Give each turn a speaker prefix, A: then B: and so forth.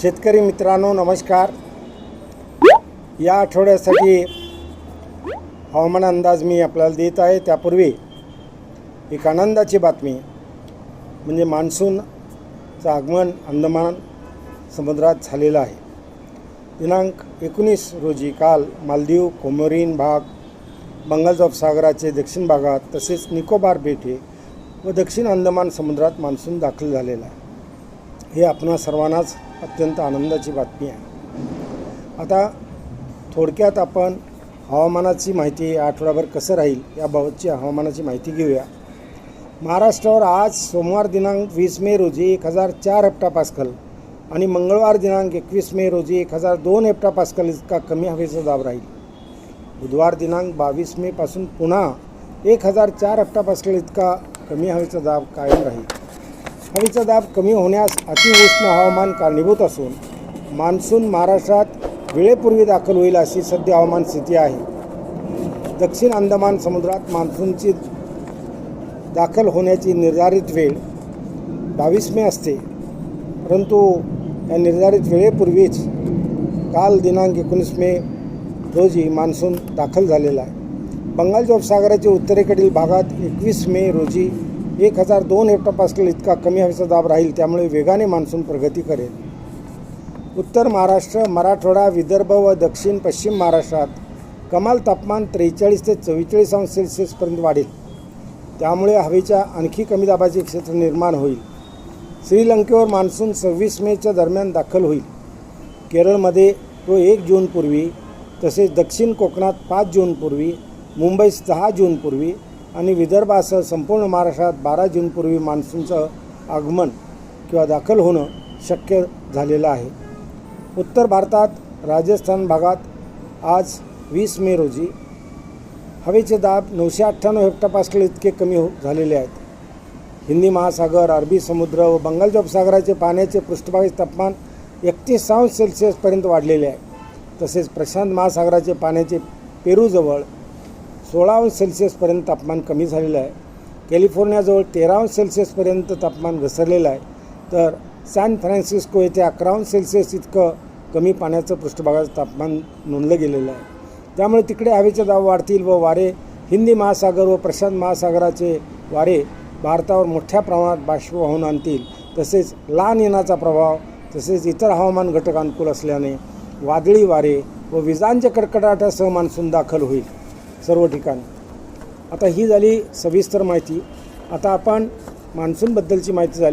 A: शेतकरी मित्रांनो नमस्कार. या आठवड्यासाठी हवामान अंदाज मी आपल्याला देत आहे. त्यापूर्वी एक आनंदाची बातमी म्हणजे मान्सूनचं आगमन अंदमान समुद्रात झालेलं आहे. दिनांक एकोणीस रोजी काल मालदीव कोमोरीन भाग बंगालच्या उपसागराचे दक्षिण भागात तसेच निकोबार बेटे व दक्षिण अंदमान समुद्रात मान्सून दाखल झालेला आहे. हे आपणा सर्वांनाच अत्यंत आनंदाची बातमी आहे. आता थोडक्यात आपण हवामानाची माहिती आठवड्याभर कसं राहील याबाबतची हवामानाची माहिती घेऊया. महाराष्ट्रावर आज सोमवार दिनांक वीस मे रोजी एक हजार चार हेप्टा पास्कल आणि मंगळवार दिनांक एकवीस मे रोजी एक हजार दोन हेप्टा पास्कल इतका कमी हवेचा दाब राहील. बुधवार दिनांक बावीस मेपासून पुन्हा एक हजार चार हेप्टा पास्कल इतका कमी हवेचा दाब कायम राहील. हवेचा दाब कमी होण्यास अतिउष्ण हवामान कारणीभूत असून मान्सून महाराष्ट्रात वेळेपूर्वी दाखल होईल अशी सध्या हवामान स्थिती आहे. दक्षिण अंदमान समुद्रात मान्सूनची दाखल होण्याची निर्धारित वेळ बावीस मे असते. परंतु या निर्धारित वेळेपूर्वीच काल दिनांक एकोणीस मे रोजी मान्सून दाखल झालेला आहे. बंगालच्या उपसागराच्या उत्तरेकडील भागात एकवीस मे रोजी एक हजार दोन हेक्टोपास्कल इतका कमी हवेचा दाब राहील त्यामुळे वेगाने मान्सून प्रगती करेल. उत्तर महाराष्ट्र मराठवाडा विदर्भ व दक्षिण पश्चिम महाराष्ट्रात कमाल तापमान त्रेचाळीस ते चव्वेचाळीस अंश सेल्सिअसपर्यंत वाढेल. त्यामुळे हवेच्या आणखी कमी दाबाचे क्षेत्र निर्माण होईल. श्रीलंकेवर मान्सून सव्वीस मेच्या दरम्यान दाखल होईल. केरळमध्ये तो एक जूनपूर्वी तसेच दक्षिण कोकणात पाच जूनपूर्वी मुंबईत सहा जूनपूर्वी आणि विदर्भासह संपूर्ण महाराष्ट्रात बारा जूनपूर्वी मान्सूनचं आगमन किंवा दाखल होणं शक्य झालेलं आहे. उत्तर भारतात राजस्थान भागात आज वीस मे रोजी हवेचे दाब नऊशे अठ्ठ्याण्णव हेक्टोपास्कल इतके कमी हो झालेले आहेत. हिंदी महासागर अरबी समुद्र व बंगालच्या उपसागराचे पाण्याचे पृष्ठभागी तापमान एकतीस अंश सेल्सिअसपर्यंत वाढलेले आहे. तसेच प्रशांत महासागराचे पाण्याचे पेरूजवळ सोळा अंश सेल्सिअसपर्यंत तापमान कमी झालेलं आहे. कॅलिफोर्नियाजवळ तेरा अंश सेल्सिअसपर्यंत तापमान घसरलेलं आहे. तर सॅन फ्रान्सिस्को येथे अकरा अंश सेल्सिअस इतकं कमी पाण्याचं पृष्ठभागाचं तापमान नोंदलं गेलेलं आहे. त्यामुळे तिकडे हवेचे दाब वाढतील व वारे हिंदी महासागर व प्रशांत महासागराचे वारे भारतावर मोठ्या प्रमाणात बाष्पवाहून आणतील. तसेच लहान येण्याचा प्रभाव तसेच इतर हवामान घटक अनुकूल असल्याने वादळी वारे व विजांच्या कडकडाटासह मान्सून दाखल होईल. सर्व ठिकाणी. आता ही झाली सविस्तर माहिती. आता आपण मान्सूनबद्दलची माहिती झाली.